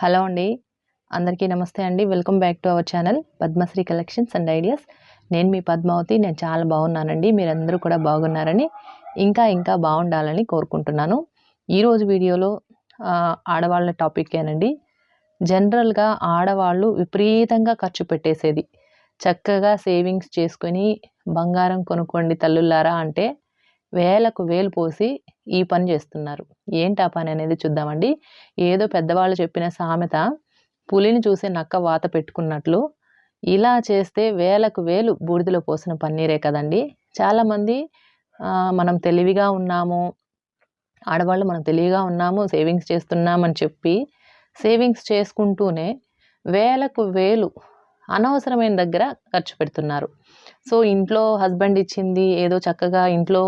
Hello అండి. అందరికీ నమస్తే అండి. Welcome back to our channel Padmashri collections and ideas. నేను మీ పద్మావతి. నేను చాలా బాగున్నానండి. మీరందరూ కూడా బాగున్నారని ఇంకా ఇంకా బాగుండాలని కోరుకుంటున్నాను. ఈరోజు వీడియోలో ఆడవాళ్ళ టాపిక్కేనండి జనరల్గా ఆడవాళ్ళు విపరీతంగా ఖర్చు పెట్టేసేది. చక్కగా సేవింగ్స్ చేసుకొని బంగారం కొనుక్కోండి తల్లుల్లారా అంటే వేలకు వేలు పోసి ఈ పని చేస్తున్నారు. ఏంటి ఆ పని అనేది చూద్దామండి. ఏదో పెద్దవాళ్ళు చెప్పిన సామెత పులిని చూసి నక్క వాత పెట్టుకున్నట్లు. ఇలా చేస్తే వేలకు వేలు బూడిదలో పోసిన పన్నీరే కదండి. చాలామంది మనం తెలివిగా ఉన్నాము ఆడవాళ్ళు మనం తెలివిగా ఉన్నాము సేవింగ్స్ చేస్తున్నామని చెప్పి సేవింగ్స్ చేసుకుంటూనే వేలకు వేలు అనవసరమైన దగ్గర ఖర్చు పెడుతున్నారు. సో ఇంట్లో హస్బెండ్ ఇచ్చింది ఏదో చక్కగా ఇంట్లో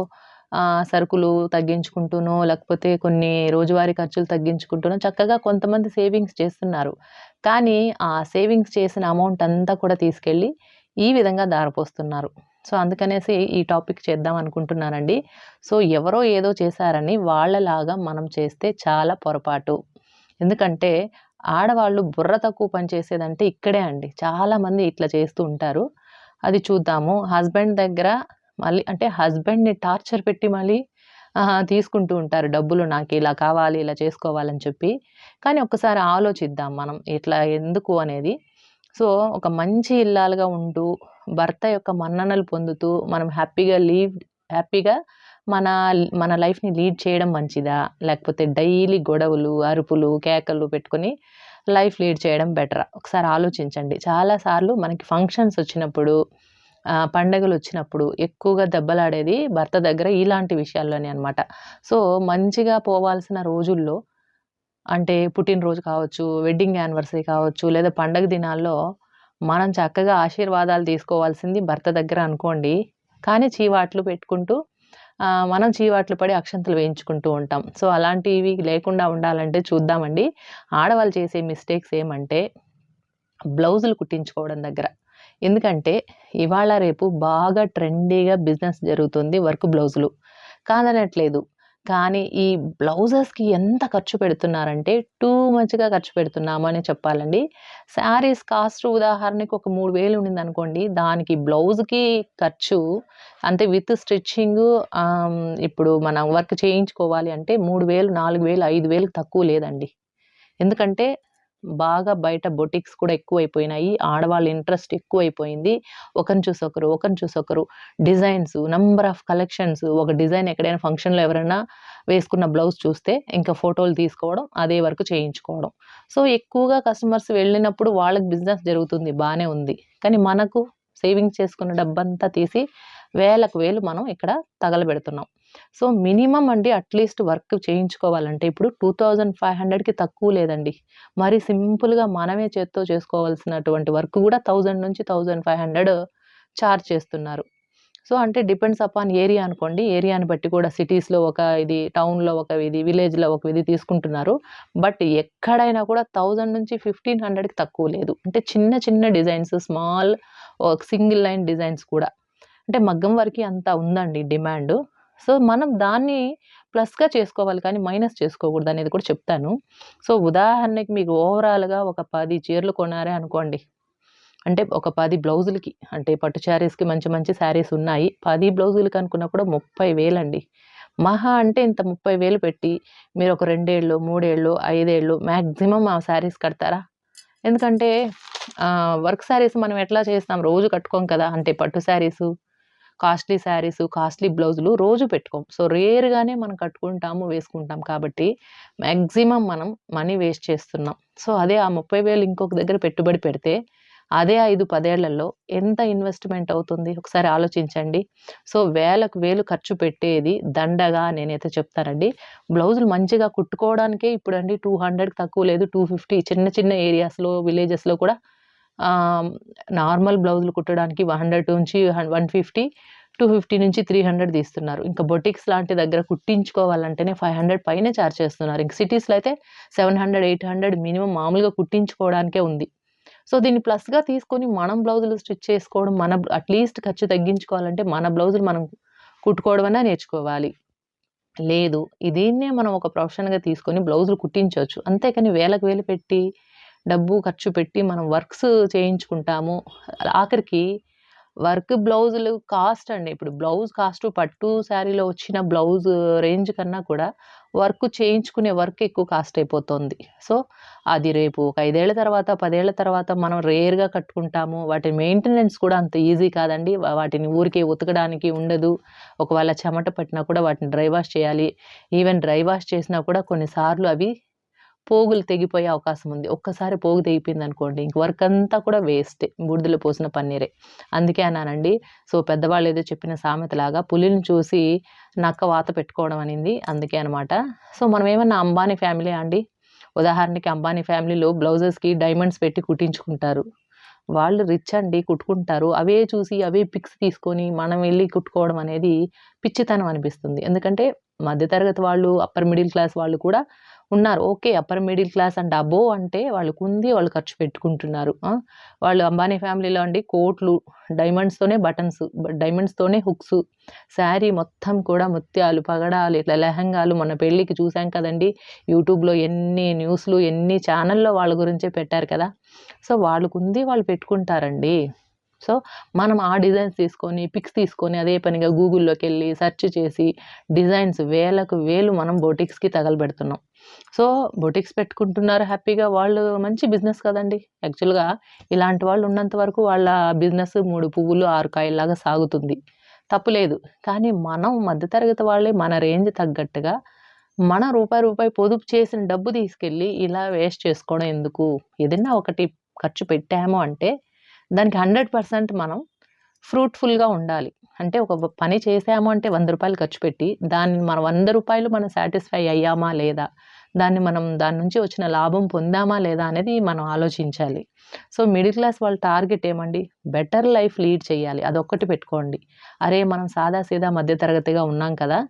సరుకులు తగ్గించుకుంటూనో లేకపోతే కొన్ని రోజువారీ ఖర్చులు తగ్గించుకుంటూనో చక్కగా కొంతమంది సేవింగ్స్ చేస్తున్నారు. కానీ ఆ సేవింగ్స్ చేసిన అమౌంట్ అంతా కూడా తీసుకెళ్ళి ఈ విధంగా దారిపోస్తున్నారు. సో అందుకనేసి ఈ టాపిక్ చేద్దాం అనుకుంటున్నానండి. సో ఎవరో ఏదో చేశారని వాళ్ళలాగా మనం చేస్తే చాలా పొరపాటు. ఎందుకంటే ఆడవాళ్ళు బుర్ర తక్కువ పని చేసేదంటే ఇక్కడే అండి. చాలామంది ఇట్లా చేస్తూ ఉంటారు. అది చూద్దాము. హస్బెండ్ దగ్గర మళ్ళీ అంటే హస్బెండ్ని టార్చర్ పెట్టి మళ్ళీ తీసుకుంటూ ఉంటారు. డబ్బులు నాకు ఇలా కావాలి ఇలా చేసుకోవాలని చెప్పి. కానీ ఒకసారి ఆలోచిద్దాం మనం ఇట్లా ఎందుకు అనేది. సో ఒక మంచి ఇల్లాలుగా ఉంటూ భర్త యొక్క మన్ననలు పొందుతూ మనం హ్యాపీగా లీవ్ హ్యాపీగా మన మన లైఫ్ని లీడ్ చేయడం మంచిదా? లేకపోతే డైలీ గొడవలు అరుపులు కేకలు పెట్టుకొని లైఫ్ లీడ్ చేయడం బెటరా? ఒకసారి ఆలోచించండి. చాలాసార్లు మనకి ఫంక్షన్స్ వచ్చినప్పుడు పండగలు వచ్చినప్పుడు ఎక్కువగా దెబ్బలాడేది భర్త దగ్గర ఇలాంటి విషయాల్లోనే అనమాట సో మంచిగా పోవాల్సిన రోజుల్లో అంటే పుట్టినరోజు కావచ్చు వెడ్డింగ్ యానివర్సరీ కావచ్చు లేదా పండగ దినాల్లో మనం చక్కగా ఆశీర్వాదాలు తీసుకోవాల్సింది భర్త దగ్గర అనుకోండి. కానీ చీవాట్లు పెట్టుకుంటూ మనం చీవాట్లు పడి అక్షంతలు వేయించుకుంటూ ఉంటాం. సో అలాంటివి లేకుండా ఉండాలంటే చూద్దామండి. ఆడవాళ్ళు చేసే మిస్టేక్స్ ఏమంటే బ్లౌజులు కుట్టించుకోవడం దగ్గర. ఎందుకంటే ఇవాళ రేపు బాగా ట్రెండీగా బిజినెస్ జరుగుతుంది వర్క్ బ్లౌజులు. కాదనట్లేదు. కానీ ఈ బ్లౌజెస్కి ఎంత ఖర్చు పెడుతున్నారంటే టూ మచ్గా ఖర్చు పెడుతున్నాము అని చెప్పాలండి. శారీస్ కాస్ట్ ఉదాహరణకి ఒక మూడు వేలు ఉండింది అనుకోండి దానికి బ్లౌజ్కి ఖర్చు అంటే విత్ స్టిచ్చింగ్ ఇప్పుడు మనం వర్క్ చేయించుకోవాలి అంటే మూడు వేలు నాలుగు వేలు ఐదు వేలకు తక్కువ లేదండి. ఎందుకంటే బాగా బయట బొటిక్స్ కూడా ఎక్కువైపోయినాయి. ఆడవాళ్ళ ఇంట్రెస్ట్ ఎక్కువైపోయింది. ఒకరిని చూసి ఒకరు ఒకరిని చూసి ఒకరు. డిజైన్స్ నంబర్ ఆఫ్ కలెక్షన్స్ ఒక డిజైన్ ఎక్కడైనా ఫంక్షన్లో ఎవరైనా వేసుకున్న బ్లౌజ్ చూస్తే ఇంకా ఫోటోలు తీసుకోవడం అదే వరకు చేయించుకోవడం. సో ఎక్కువగా కస్టమర్స్ వెళ్ళినప్పుడు వాళ్ళకి బిజినెస్ జరుగుతుంది బాగానే ఉంది. కానీ మనకు సేవింగ్స్ చేసుకున్న డబ్బంతా తీసి వేలకు వేలు మనం ఇక్కడ తగలబెడుతున్నాం. సో మినిమం అండి అట్లీస్ట్ వర్క్ చేయించుకోవాలంటే ఇప్పుడు టూ థౌజండ్ ఫైవ్ హండ్రెడ్కి తక్కువ లేదండి. మరి సింపుల్గా మనమే చేత్తో చేసుకోవాల్సినటువంటి వర్క్ కూడా థౌజండ్ నుంచి థౌజండ్ ఫైవ్ హండ్రెడ్ చార్జ్ చేస్తున్నారు. సో అంటే డిపెండ్స్ అపాన్ ఏరియా అనుకోండి ఏరియాని బట్టి కూడా సిటీస్లో ఒక ఇది టౌన్లో ఒక ఇది విలేజ్లో ఒక ఇది తీసుకుంటున్నారు. బట్ ఎక్కడైనా కూడా థౌజండ్ నుంచి ఫిఫ్టీన్ హండ్రెడ్కి తక్కువ లేదు. అంటే చిన్న చిన్న designs small single line designs కూడా. అంటే మగ్గం వరకు అంత ఉందండి డిమాండ్. సో మనం దాన్ని ప్లస్గా చేసుకోవాలి కానీ మైనస్ చేసుకోకూడదు అనేది కూడా చెప్తాను. సో ఉదాహరణకి మీకు ఓవరాల్గా ఒక పది చీరలు కొనారే అనుకోండి. అంటే ఒక పది బ్లౌజులకి అంటే పట్టు శారీస్కి మంచి మంచి శారీస్ ఉన్నాయి. పది బ్లౌజులకి అనుకున్నప్పుడు ముప్పై వేలండి. మహా అంటే ఇంత ముప్పై వేలు పెట్టి మీరు ఒక రెండేళ్ళు మూడేళ్ళు ఐదేళ్ళు మ్యాక్సిమం ఆ శారీస్ కడతారా? ఎందుకంటే వర్క్ శారీస్ మనం ఎట్లా చేస్తాం? రోజు కట్టుకోం కదా అంటే పట్టు శారీసు. కాస్ట్లీ శారీస్ కాస్ట్లీ బ్లౌజులు రోజు పెట్టుకోం. సో రేర్గానే మనం కట్టుకుంటాము వేసుకుంటాం కాబట్టి మ్యాక్సిమం మనం మనీ వేస్ట్ చేస్తున్నాం. సో అదే ఆ ముప్పై వేలు ఇంకొక దగ్గర పెట్టుబడి పెడితే అదే ఐదు పదేళ్ళలో ఎంత ఇన్వెస్ట్మెంట్ అవుతుంది? ఒకసారి ఆలోచించండి. సో వేలకు వేలు ఖర్చు పెట్టేది దండగా నేనైతే చెప్తానండి. బ్లౌజులు మంచిగా కుట్టుకోవడానికే ఇప్పుడు అండి టూ హండ్రెడ్కి తక్కువ లేదు. టూ ఫిఫ్టీ చిన్న చిన్న ఏరియాస్లో విలేజెస్లో కూడా నార్మల్ బ్లౌజులు కుట్టడానికి వన్ హండ్రెడ్ నుంచి వన్ ఫిఫ్టీ టూ ఫిఫ్టీ నుంచి త్రీ హండ్రెడ్ తీస్తున్నారు. ఇంకా బొటిక్స్ లాంటి దగ్గర కుట్టించుకోవాలంటేనే ఫైవ్ హండ్రెడ్ పైనే ఛార్జ్ చేస్తున్నారు. ఇంక సిటీస్లో అయితే seven hundred eight hundred minimum మామూలుగా కుట్టించుకోవడానికే ఉంది. సో దీన్ని ప్లస్గా తీసుకొని మనం బ్లౌజులు స్టిచ్ చేసుకోవడం మన అట్లీస్ట్ ఖర్చు తగ్గించుకోవాలంటే మన బ్లౌజులు మనం కుట్టుకోవడం నేర్చుకోవాలి. లేదు. దీన్నే మనం ఒక ప్రొఫెషన్‌గా తీసుకొని బ్లౌజులు కుట్టించవచ్చు. అంతేకాని వేలకు వేలు పెట్టి, డబ్బు ఖర్చు పెట్టి మనం వర్క్స్ చేయించుకుంటాము. ఆఖరికి వర్క్ బ్లౌజులు కాస్ట్ అండి. ఇప్పుడు బ్లౌజ్ కాస్ట్ పట్టు శారీలో వచ్చిన బ్లౌజ్ రేంజ్ కన్నా కూడా వర్క్ చేయించుకునే వర్క్ ఎక్కువ కాస్ట్ అయిపోతుంది. సో, అది రేపు ఒక ఐదేళ్ళ తర్వాత, పదేళ్ళ తర్వాత మనం రేర్‌గా కట్టుకుంటాము. వాటి మెయింటెనెన్స్ కూడా అంత ఈజీ కాదండి. వాటిని ఊరికే ఉతకడానికి ఉండదు. ఒకవేళ చెమట పట్టినా కూడా వాటిని డ్రై వాష్ చేయాలి. ఈవెన్ డ్రై వాష్ చేసినా కూడా కొన్నిసార్లు అవి పోగులు తెగిపోయే అవకాశం ఉంది. ఒక్కసారి పోగు తెగిపోయింది అనుకోండి ఇంక వర్క్ అంతా కూడా వేస్టే. బూడిదలో పోసిన పన్నీరే. అందుకే అన్నానండి. సో, పెద్దవాళ్ళు ఏదో చెప్పిన సామెతలాగా పులిని చూసి నక్క వాత పెట్టుకోవడం అనింది. అందుకే అనమాట. సో, మనం ఏమన్నా అంబానీ ఫ్యామిలీ అండి? ఉదాహరణకి అంబానీ ఫ్యామిలీలో బ్లౌజెస్‌కి డైమండ్స్ పెట్టి కుట్టించుకుంటారు. వాళ్ళు రిచ్ అండి కుట్టుకుంటారు. అవే చూసి అవే పిక్స్ తీసుకొని మనం వెళ్ళి కుట్టుకోవడం అనేది పిచ్చితనం అనిపిస్తుంది. ఎందుకంటే మధ్యతరగతి వాళ్ళు, అప్పర్ మిడిల్ క్లాస్ వాళ్ళు కూడా ఉన్నారు. Okay. Upper middle class and above అంటే వాళ్ళకు ఉంది వాళ్ళు ఖర్చు పెట్టుకుంటున్నారు. వాళ్ళు అంబానీ ఫ్యామిలీలో అండి కోట్లు, డైమండ్స్‌తోనే బటన్స్, డైమండ్స్‌తోనే హుక్స్, శారీ మొత్తం కూడా ముత్యాలు, పగడాలు ఇట్లా లెహంగాలు మొన్న పెళ్ళికి చూసాం కదండీ! యూట్యూబ్‌లో ఎన్ని న్యూస్‌లు, ఎన్ని ఛానల్లో వాళ్ళ గురించే పెట్టారు కదా! సో, వాళ్ళకుంది వాళ్ళు పెట్టుకుంటారండి. సో, మనం ఆ డిజైన్స్ తీసుకొని, పిక్స్ తీసుకొని అదే పనిగా గూగుల్లోకి వెళ్ళి సెర్చ్ చేసి డిజైన్స్ వేలకు వేలు మనం బొటిక్స్‌కి తగలబెడుతున్నాం. సో, బొటిక్స్ పెట్టుకుంటున్నారు హ్యాపీగా. వాళ్ళు మంచి బిజినెస్ కదండీ! యాక్చువల్‌గా ఇలాంటి వాళ్ళు ఉన్నంత వరకు వాళ్ళ బిజినెస్ మూడు పువ్వులు, ఆరు కాయల్లాగా సాగుతుంది. తప్పులేదు. కానీ మనం మధ్య తరగతి వాళ్ళే మన రేంజ్ తగ్గట్టుగా మన రూపాయి, రూపాయి పొదుపు చేసిన డబ్బు తీసుకెళ్ళి ఇలా వేస్ట్ చేసుకోవడం ఎందుకు? ఏదైనా ఒకటి ఖర్చు పెట్టాము అంటే దానికి 100% మనం ఫ్రూట్‌ఫుల్‌గా ఉండాలి. అంటే ఒక పని చేసాము అంటే వంద రూపాయలు ఖర్చు పెట్టి దాన్ని మనం వంద రూపాయలు మనం సాటిస్ఫై అయ్యామా లేదా? దాన్ని మనం దాని నుంచి వచ్చిన లాభం పొందామా లేదా? అనేది మనం ఆలోచించాలి. సో, మిడిల్ క్లాస్ వాళ్ళ టార్గెట్ ఏమండి? బెటర్ లైఫ్ లీడ్ చేయాలి. అదొక్కటి పెట్టుకోండి. అరే! మనం సాదా సీదా మధ్య తరగతిగా ఉన్నాం కదా!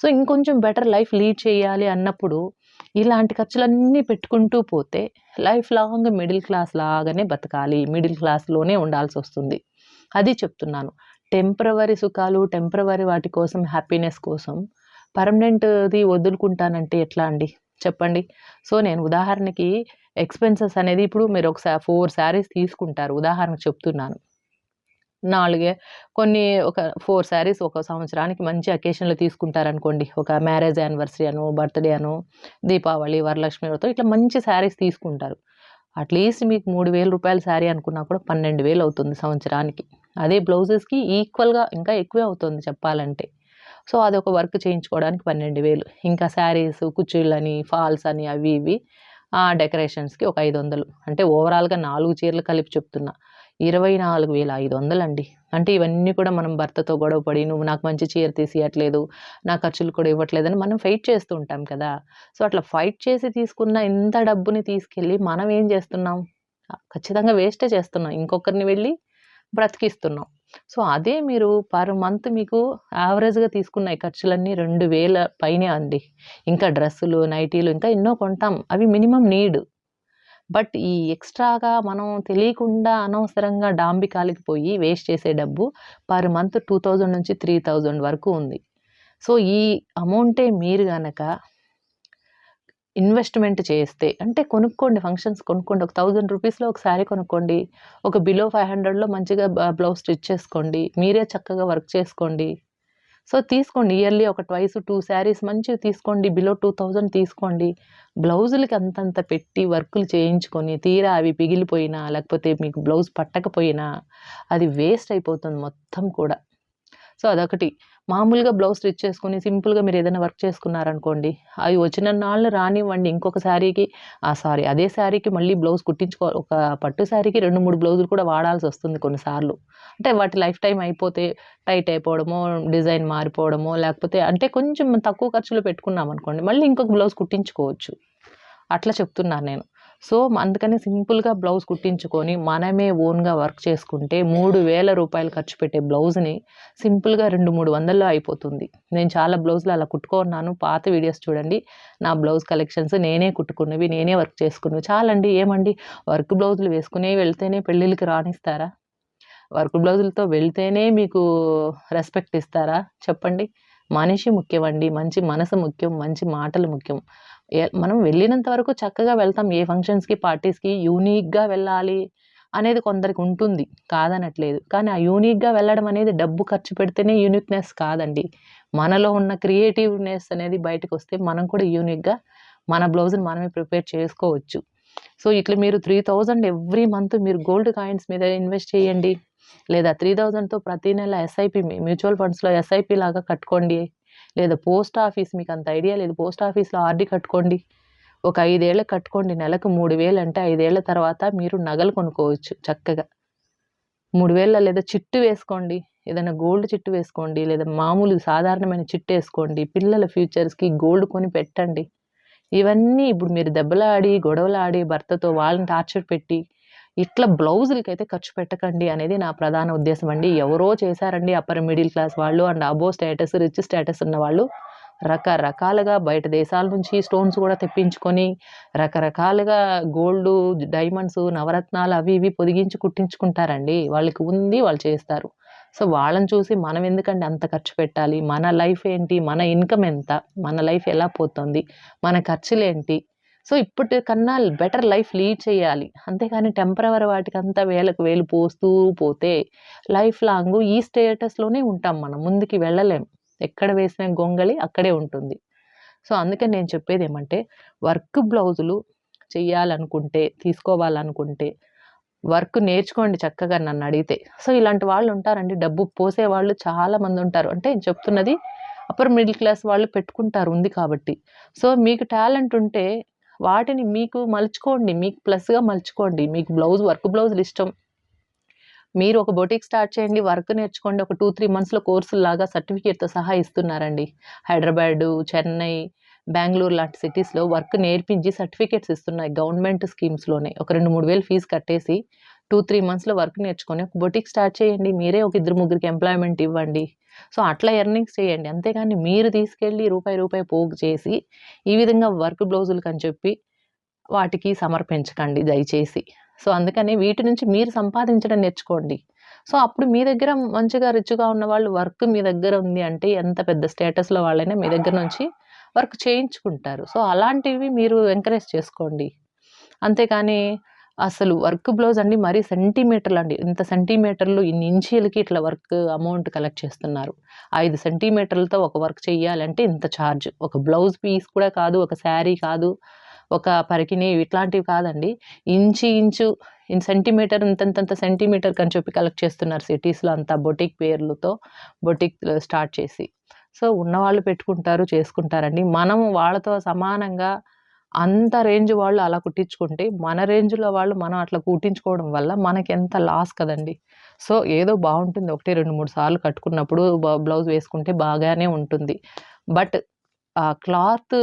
సో, ఇంకొంచెం బెటర్ లైఫ్ లీడ్ చేయాలి అన్నప్పుడు ఇలాంటి ఖర్చులన్నీ పెట్టుకుంటూ పోతే లైఫ్ లాంగ్ మిడిల్ క్లాస్ లాగానే బతకాలి. మిడిల్ క్లాస్‌లోనే ఉండాల్సి వస్తుంది అది చెప్తున్నాను. టెంపరవరీ సుఖాలు, టెంపరవరీ వాటి కోసం హ్యాపీనెస్ కోసం పర్మనెంట్‌ది వదులుకుంటానంటే ఎట్లా అండి? చెప్పండి. సో, నేను ఉదాహరణకి ఎక్స్‌పెన్సెస్ అనేది ఇప్పుడు మీరు ఒక ఫోర్ శారీస్ తీసుకుంటారు. ఉదాహరణకు చెప్తున్నాను. నాలుగే కొన్ని ఒక ఫోర్ శారీస్ ఒక సంవత్సరానికి మంచి అకేషన్‌లో తీసుకుంటారనుకోండి. ఒక మ్యారేజ్ యానివర్సరీ అనో, బర్త్‌డే అనో, దీపావళి, వరలక్ష్మి వ్రతం ఇట్లా మంచి శారీస్ తీసుకుంటారు. అట్‌లీస్ట్ మీకు మూడు వేల రూపాయల శారీ అనుకున్నా కూడా 12,000 అవుతుంది సంవత్సరానికి. అదే బ్లౌజెస్‌కి ఈక్వల్‌గా ఇంకా ఎక్కువే అవుతుంది చెప్పాలంటే. సో, అదొక వర్క్ చేయించుకోవడానికి 12,000 ఇంకా శారీస్, కుచ్చుళ్ళని ఫాల్స్ అని అవి ఇవి డెకరేషన్స్‌కి ఒక 500 అంటే ఓవరాల్‌గా నాలుగు చీరలు కలిపి చెప్తున్నా. 24,500 అండి. అంటే ఇవన్నీ కూడా మనం భర్తతో గొడవ పడి నువ్వు నాకు మంచి చీర తీసియట్లేదు నా ఖర్చులు కూడా ఇవ్వట్లేదని మనం ఫైట్ చేస్తూ ఉంటాం కదా! సో, అట్లా ఫైట్ చేసి తీసుకున్న ఇంత డబ్బుని తీసుకెళ్ళి మనం ఏం చేస్తున్నాం? ఖచ్చితంగా వేస్టే చేస్తున్నాం. ఇంకొకరిని వెళ్ళి బ్రతికిస్తున్నాం. సో, అదే మీరు పర్ మంత్ మీకు యావరేజ్‌గా తీసుకున్న ఖర్చులన్నీ రెండు వేల పైనే అండి. ఇంకా డ్రెస్సులు, నైటీలు ఇంకా ఎన్నో కొంటాం. అవి మినిమం నీడ్. బట్ ఈ ఎక్స్‌ట్రాగా మనం తెలియకుండా అనవసరంగా డాంబికాలకి పోయి వేస్ట్ చేసే డబ్బు పర్ మంత్ 2000 నుంచి 3000 వరకు ఉంది. సో, ఈ అమౌంటే మీరు కనుక ఇన్వెస్ట్‌మెంట్ చేస్తే అంటే కొనుక్కోండి ఫంక్షన్స్ కొనుక్కోండి. ఒక థౌజండ్ రూపీస్‌లో ఒక శారీ కొనుక్కోండి. ఒక బిలో 500లో మంచిగా బ్లౌజ్ స్టిచ్ చేసుకోండి. మీరే చక్కగా వర్క్ చేసుకోండి. సో, తీసుకోండి ఇయర్‌లీ ఒక ట్వైస్ టూ శారీస్ మంచివి తీసుకోండి. బిలో 2000 తీసుకోండి. బ్లౌజులకి అంతంత పెట్టి వర్కులు చేయించుకొని తీరా అవి పిగిలిపోయినా లేకపోతే మీకు బ్లౌజ్ పట్టకపోయినా అది వేస్ట్ అయిపోతుంది మొత్తం కూడా. సో, అదొకటి. మామూలుగా బ్లౌజ్ స్టిచ్ చేసుకొని సింపుల్‌గా మీరు ఏదైనా వర్క్ చేసుకున్నారనుకోండి. అవి వచ్చిన నాళ్ళు రానివ్వండి. ఇంకొక శారీకి ఆ! సారీ అదే శారీకి మళ్ళీ బ్లౌజ్ కుట్టించుకో ఒక పట్టు శారీకి 2, 3 బ్లౌజులు కూడా వాడాల్సి వస్తుంది కొన్నిసార్లు. అంటే వాటి లైఫ్ టైం అయిపోతే టైట్ అయిపోవడమో, డిజైన్ మారిపోవడమో లేకపోతే అంటే కొంచెం తక్కువ ఖర్చులో పెట్టుకున్నామనుకోండి. మళ్ళీ ఇంకొక బ్లౌజ్ కుట్టించుకోవచ్చు. అట్లా చెప్తున్నాను నేను. సో, అందుకని సింపుల్‌గా బ్లౌజ్ కుట్టించుకొని మనమే ఓన్‌గా వర్క్ చేసుకుంటే మూడు వేల రూపాయలు ఖర్చు పెట్టే బ్లౌజ్‌ని సింపుల్‌గా 2, 300లో అయిపోతుంది. నేను చాలా బ్లౌజులు అలా కుట్టుకున్నాను. పాత వీడియోస్ చూడండి. నా బ్లౌజ్ కలెక్షన్స్ నేనే కుట్టుకున్నవి, నేనే వర్క్ చేసుకున్నవి. చాలండి. ఏమండి వర్క్ బ్లౌజులు వేసుకునే వెళ్తేనే పెళ్ళిళ్ళకి రానిస్తారా? వర్క్ బ్లౌజులతో వెళ్తేనే మీకు రెస్పెక్ట్ ఇస్తారా? చెప్పండి. మనిషి ముఖ్యమండి మంచి మనసు ముఖ్యం మంచి మాటలు ముఖ్యం మనం వెళ్ళినంత వరకు చక్కగా వెళ్తాం. ఏ ఫంక్షన్స్కి పార్టీస్కి యూనిక్గా వెళ్ళాలి అనేది కొందరికి ఉంటుంది. కాదనట్లేదు. కానీ ఆ యూనిక్గా వెళ్ళడం అనేది డబ్బు ఖర్చు పెడితేనే యూనిక్నెస్ కాదండి. మనలో ఉన్న క్రియేటివ్నెస్ అనేది బయటకు వస్తే మనం కూడా యూనిక్గా మన బ్లౌజ్ని మనమే ప్రిపేర్ చేసుకోవచ్చు. సో ఇట్లా మీరు త్రీ థౌజండ్ ఎవ్రీ మంత్ మీరు గోల్డ్ కాయిన్స్ మీద ఇన్వెస్ట్ చేయండి. లేదా త్రీ థౌజండ్తో ప్రతి నెల ఎస్ఐపి మ్యూచువల్ ఫండ్స్లో ఎస్ఐపి లాగా కట్టుకోండి. లేదా పోస్ట్ ఆఫీస్ మీకు అంత ఐడియా లేదు. పోస్ట్ ఆఫీస్లో ఆర్డీ కట్టుకోండి. ఒక ఐదేళ్ళకి కట్టుకోండి. నెలకు మూడు వేలు అంటే ఐదేళ్ళ తర్వాత మీరు నగలు కొనుక్కోవచ్చు చక్కగా. మూడు వేల లేదా చిట్టు వేసుకోండి. ఏదైనా గోల్డ్ చిట్టు వేసుకోండి. లేదా మామూలు సాధారణమైన చిట్టు వేసుకోండి. పిల్లల ఫ్యూచర్స్కి గోల్డ్ కొని పెట్టండి. ఇవన్నీ ఇప్పుడు మీరు దెబ్బలాడి గొడవలాడి భర్తతో వాళ్ళని టార్చర్ పెట్టి ఇట్లా బ్లౌజులకి అయితే ఖర్చు పెట్టకండి అనేది నా ప్రధాన ఉద్దేశం అండి. ఎవరో చేశారండి అప్పర్ మిడిల్ క్లాస్ వాళ్ళు and above status rich status ఉన్న వాళ్ళు రకరకాలుగా బయట దేశాల నుంచి స్టోన్స్ కూడా తెప్పించుకొని రకరకాలుగా గోల్డ్ డైమండ్స్ నవరత్నాలు అవి ఇవి పొదిగించి కుట్టించుకుంటారండి. వాళ్ళకి ఉంది వాళ్ళు చేస్తారు. సో వాళ్ళని చూసి మనం ఎందుకండి అంత ఖర్చు పెట్టాలి? మన లైఫ్ ఏంటి? మన ఇన్కమ్ ఎంత? మన లైఫ్ ఎలా పోతుంది? మన ఖర్చులు ఏంటి? సో ఇప్పటి కన్నా బెటర్ లైఫ్ లీడ్ చేయాలి. అంతేకాని టెంపరవరీ వాటికి అంతా వేలకు వేలు పోస్తూ పోతే లైఫ్ లాంగ్ ఈ స్టేటస్లోనే ఉంటాం మనం. ముందుకి వెళ్ళలేం. ఎక్కడ వేసిన గొంగళి అక్కడే ఉంటుంది. సో అందుకని నేను చెప్పేది ఏమంటే వర్క్ బ్లౌజులు చేయాలనుకుంటే తీసుకోవాలనుకుంటే వర్క్ నేర్చుకోండి చక్కగా నన్ను అడిగితే. సో ఇలాంటి వాళ్ళు ఉంటారండి. డబ్బు పోసే వాళ్ళు చాలా మంది ఉంటారు. అంటే నేను చెప్తున్నది అప్పర్ మిడిల్ క్లాస్ వాళ్ళు పెట్టుకుంటారు ఉంది కాబట్టి. సో మీకు టాలెంట్ ఉంటే వాటిని మీకు మలుచుకోండి మీకు ప్లస్గా మలుచుకోండి. మీకు బ్లౌజ్ వర్క్ బ్లౌజులు ఇష్టం. మీరు ఒక బొటిక్ స్టార్ట్ చేయండి వర్క్ నేర్చుకోండి. ఒక టూ త్రీ మంత్స్లో కోర్సులు లాగా సర్టిఫికేట్తో సహా ఇస్తున్నారండి. హైదరాబాదు చెన్నై బెంగళూరు లాంటి సిటీస్లో వర్క్ నేర్పించి సర్టిఫికేట్స్ ఇస్తున్నాయి గవర్నమెంట్ స్కీమ్స్లోనే. ఒక రెండు మూడు వేలు ఫీజు కట్టేసి టూ త్రీ మంత్స్లో వర్క్ నేర్చుకొని ఒక బొటిక్ స్టార్ట్ చేయండి. మీరే ఒక ఇద్దరు ముగ్గురికి ఎంప్లాయ్మెంట్ ఇవ్వండి. సో అట్లా ఎర్నింగ్స్ చేయండి. అంతేగాని మీరు తీసుకెళ్ళి రూపాయి రూపాయి పోగు చేసి ఈ విధంగా వర్క్ బ్లౌజులకు అని చెప్పి వాటికి సమర్పించకండి దయచేసి. సో అందుకని వీటి నుంచి మీరు సంపాదించడం నేర్చుకోండి. సో అప్పుడు మీ దగ్గర మంచిగా రిచ్గా ఉన్న వాళ్ళు వర్క్ మీ దగ్గర ఉంది అంటే ఎంత పెద్ద స్టేటస్లో వాళ్ళైనా మీ దగ్గర నుంచి వర్క్ చేయించుకుంటారు. సో అలాంటివి మీరు ఎంకరేజ్ చేసుకోండి. అంతేకాని అసలు వర్క్ బ్లౌజ్ అండి మరీ సెంటీమీటర్లు అండి. ఇంత సెంటీమీటర్లు ఇన్ని ఇంచీలకి ఇట్లా వర్క్ అమౌంట్ కలెక్ట్ చేస్తున్నారు. ఐదు సెంటీమీటర్లతో ఒక వర్క్ చేయాలంటే ఇంత ఛార్జ్ ఒక బ్లౌజ్ పీస్ కూడా కాదు ఒక శారీ కాదు ఒక పరికిని ఇట్లాంటివి కాదండి. ఇంచు ఇంచు ఇన్ సెంటీమీటర్ ఇంతంతంత సెంటీమీటర్ కని చెప్పి కలెక్ట్ చేస్తున్నారు సిటీస్లో అంతా బొటిక్ పేర్లతో బొటిక్ స్టార్ట్ చేసి. సో ఉన్నవాళ్ళు పెట్టుకుంటారు చేసుకుంటారండి. మనం వాళ్ళతో సమానంగా అంత రేంజ్ వాళ్ళు అలా కుట్టించుకుంటే మన రేంజ్లో వాళ్ళు మనం అట్లా కుట్టించుకోవడం వల్ల మనకి ఎంత లాస్ కదండి. సో ఏదో బాగుంటుంది. ఒకటి రెండు మూడు సార్లు కట్టుకున్నప్పుడు బ్లౌజ్ వేసుకుంటే బాగానే ఉంటుంది. బట్ ఆ క్లాత్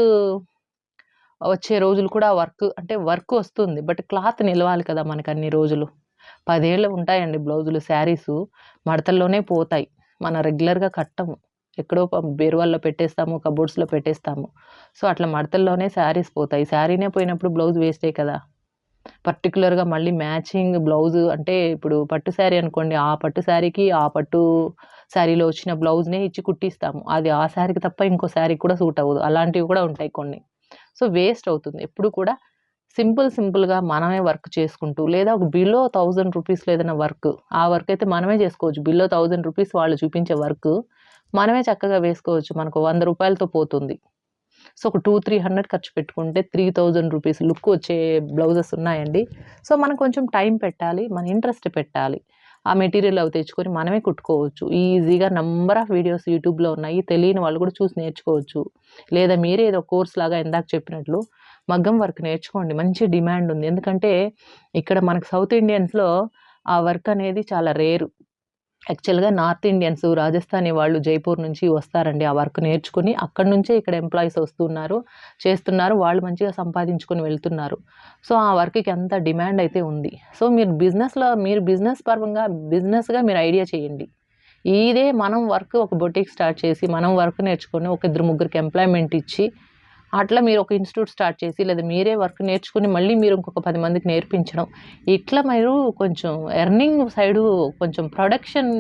వచ్చే రోజులు కూడా వర్క్ అంటే వర్క్ వస్తుంది. బట్ క్లాత్ నిలవాలి కదా మనకు అన్ని రోజులు. పదేళ్ళు ఉంటాయండి బ్లౌజులు శారీస్. మడతల్లోనే పోతాయి. మన రెగ్యులర్గా కట్టము. ఎక్కడో ప- బీరువాల్లో పెట్టేస్తాము కబోర్డ్స్లో పెట్టేస్తాము. సో అట్లా మడతల్లోనే శారీస్ పోతాయి. శారీనే పోయినప్పుడు బ్లౌజ్ వేస్టే కదా. పర్టికులర్గా మళ్ళీ మ్యాచింగ్ బ్లౌజ్ అంటే ఇప్పుడు పట్టు శారీ అనుకోండి ఆ పట్టు శారీకి ఆ పట్టు శారీలో వచ్చిన బ్లౌజ్నే ఇచ్చి కుట్టిస్తాము. అది ఆ శారీకి తప్ప ఇంకో శారీకి కూడా సూట్ అవ్వదు. అలాంటివి కూడా ఉంటాయి కొన్ని. సో వేస్ట్ అవుతుంది. ఎప్పుడు కూడా సింపుల్ సింపుల్గా మనమే వర్క్ చేసుకుంటూ లేదా ఒక బిలో థౌజండ్ రూపీస్లో ఏదైనా వర్క్ ఆ వర్క్ అయితే మనమే చేసుకోవచ్చు. బిలో థౌజండ్ రూపీస్ వాళ్ళు చూపించే వర్క్ మనమే చక్కగా వేసుకోవచ్చు. మనకు వంద రూపాయలతో పోతుంది. సో ఒక టూ త్రీ హండ్రెడ్ ఖర్చు పెట్టుకుంటే త్రీ థౌజండ్ రూపీస్ లుక్ వచ్చే బ్లౌజెస్ ఉన్నాయండి. సో మనం కొంచెం టైం పెట్టాలి మన ఇంట్రెస్ట్ పెట్టాలి. ఆ మెటీరియల్ అవి తెచ్చుకొని మనమే కుట్టుకోవచ్చు. ఈజీగా నంబర్ ఆఫ్ వీడియోస్ యూట్యూబ్లో ఉన్నాయి. తెలియని వాళ్ళు కూడా చూసి నేర్చుకోవచ్చు. లేదా మీరే ఏదో కోర్స్ లాగా ఇందాక చెప్పినట్లు మగ్గం వర్క్ నేర్చుకోండి. మంచి డిమాండ్ ఉంది. ఎందుకంటే ఇక్కడ మనకు సౌత్ ఇండియన్స్లో ఆ వర్క్ అనేది చాలా రేరు. యాక్చువల్గా నార్త్ ఇండియన్స్ రాజస్థానీ వాళ్ళు జైపూర్ నుంచి వస్తారండి ఆ వర్క్ నేర్చుకుని. అక్కడి నుంచే ఇక్కడ ఎంప్లాయీస్ వస్తున్నారు చేస్తున్నారు వాళ్ళు మంచిగా సంపాదించుకొని వెళ్తున్నారు. సో ఆ వర్క్కి అంత డిమాండ్ అయితే ఉంది. సో మీరు బిజినెస్లో మీరు బిజినెస్ పరంగా బిజినెస్గా మీరు ఐడియా చేయండి. ఇదే మనం వర్క్ ఒక బొటిక్ స్టార్ట్ చేసి మనం వర్క్ నేర్చుకొని ఒక ఇద్దరు ముగ్గురికి ఎంప్లాయ్మెంట్ ఇచ్చి అట్లా మీరు ఒక ఇన్స్టిట్యూట్ స్టార్ట్ చేసి లేదా మీరే వర్క్ నేర్చుకుని మళ్ళీ మీరు ఇంకొక పది మందికి నేర్పించడం. ఇట్లా మీరు కొంచెం ఎర్నింగ్ సైడు కొంచెం ప్రొడక్షన్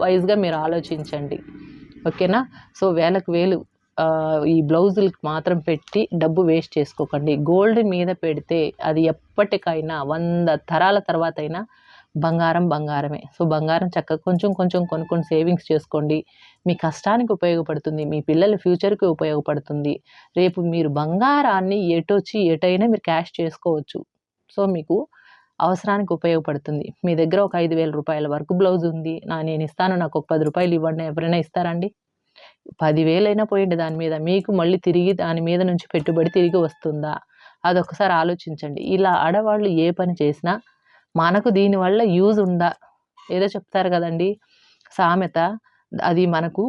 వైజ్గా మీరు ఆలోచించండి. ఓకేనా? సో వేలకు వేలు ఈ బ్లౌజులకి మాత్రం పెట్టి డబ్బు వేస్ట్ చేసుకోకండి. గోల్డ్ మీద పెడితే అది ఎప్పటికైనా వంద తరాల తర్వాత అయినా బంగారం బంగారమే. సో బంగారం చక్కగా కొంచెం కొంచెం కొనుక్కొని సేవింగ్స్ చేసుకోండి. మీ కష్టానికి ఉపయోగపడుతుంది మీ పిల్లల ఫ్యూచర్కి ఉపయోగపడుతుంది. రేపు మీరు బంగారాన్ని ఎటొచ్చి ఎటైనా మీరు క్యాష్ చేసుకోవచ్చు. సో మీకు అవసరానికి ఉపయోగపడుతుంది. మీ దగ్గర ఒక ఐదు వేల రూపాయల వర్క్ బ్లౌజ్ ఉంది. నా నేను ఇస్తాను నాకు ఒక పది రూపాయలు ఇవ్వండి ఎవరైనా ఇస్తారండి? పదివేలైనా పోయింది దాని మీద. మీకు మళ్ళీ తిరిగి దాని మీద నుంచి పెట్టుబడి తిరిగి వస్తుందా? అదొకసారి ఆలోచించండి. ఇలా ఆడవాళ్ళు ఏ పని చేసినా మనకు దీనివల్ల యూజ్ ఉందా? ఏదో చెప్తారు కదండి. సామెత అది మనకు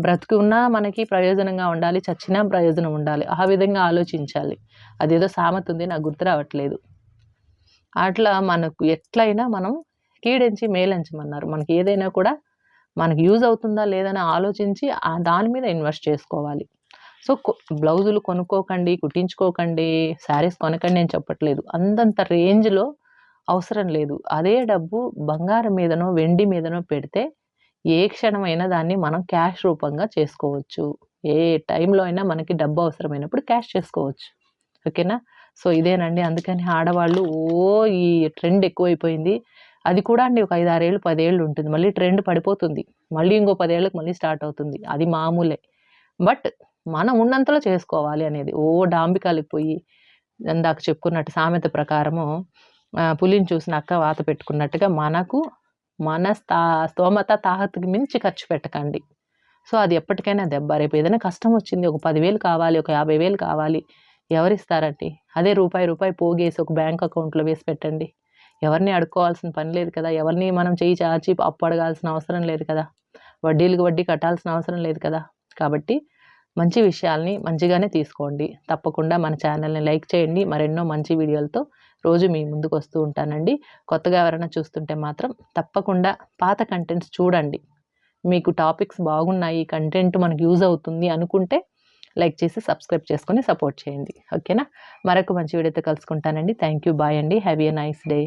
బ్రతికి ఉన్నా మనకి ప్రయోజనంగా ఉండాలి చచ్చినా ప్రయోజనం ఉండాలి. ఆ విధంగా ఆలోచించాలి. అదేదో సామెత ఉంది నాకు గుర్తు రావట్లేదు. అట్లా మనకు ఎట్లయినా మనం కీడించి మేలంచమన్నారు. మనకి ఏదైనా కూడా మనకి యూజ్ అవుతుందా లేదని ఆలోచించి ఆ దాని మీద ఇన్వెస్ట్ చేసుకోవాలి. సో బ్లౌజులు కొనుక్కోకండి కుట్టించుకోకండి శారీస్ కొనకండి నేను చెప్పట్లేదు. అంతంత రేంజ్లో అవసరం లేదు. అదే డబ్బు బంగారం మీదనో వెండి మీదనో పెడితే ఏ క్షణమైనా దాన్ని మనం క్యాష్ రూపంగా చేసుకోవచ్చు. ఏ టైంలో అయినా మనకి డబ్బు అవసరమైనప్పుడు క్యాష్ చేసుకోవచ్చు. ఓకేనా? సో ఇదేనండి. అందుకని ఆడవాళ్ళు ఓ ఈ ట్రెండ్ ఎక్కువైపోయింది. అది కూడా అండి ఒక ఐదు ఆరేళ్ళు పదేళ్ళు ఉంటుంది. మళ్ళీ ట్రెండ్ పడిపోతుంది. మళ్ళీ ఇంకో పదేళ్ళకి మళ్ళీ స్టార్ట్ అవుతుంది. అది మామూలే. బట్ మనం ఉన్నంతలో చేసుకోవాలి అనేది. ఓ డాంబికాలకి పోయి ఇందాక చెప్పుకున్నట్టు సామెత ప్రకారము పులిని చూసిన అక్క వాత పెట్టుకున్నట్టుగా మనకు మన స్థా స్తోమత తాహతుకి మించి ఖర్చు పెట్టకండి. సో అది ఎప్పటికైనా దెబ్బ. రేపు ఏదైనా కష్టం వచ్చింది ఒక పదివేలు కావాలి ఒక యాభై వేలు కావాలి ఎవరిస్తారండి? అదే రూపాయి రూపాయి పోగేసి ఒక బ్యాంక్ అకౌంట్లో వేసి పెట్టండి. ఎవరిని అడుక్కోవాల్సిన పని లేదు కదా. ఎవరిని మనం చేయి చాచి అప్పు అడగాల్సిన అవసరం లేదు కదా. వడ్డీలకు వడ్డీ కట్టాల్సిన అవసరం లేదు కదా. కాబట్టి మంచి విషయాల్ని మంచిగానే తీసుకోండి. తప్పకుండా మన ఛానల్ని లైక్ చేయండి. మరెన్నో మంచి వీడియోలతో రోజు మీ ముందుకు వస్తూ ఉంటానండి. కొత్తగా ఎవరైనా చూస్తుంటే మాత్రం తప్పకుండా పాత కంటెంట్స్ చూడండి. మీకు టాపిక్స్ బాగున్నాయి కంటెంట్ మనకు యూజ్ అవుతుంది అనుకుంటే లైక్ చేసి సబ్స్క్రైబ్ చేసుకొని సపోర్ట్ చేయండి. ఓకేనా? మరొక మంచి వీడియోతో కలుసుకుంటానండి. థ్యాంక్ యూ బాయ్ అండి. Have a nice day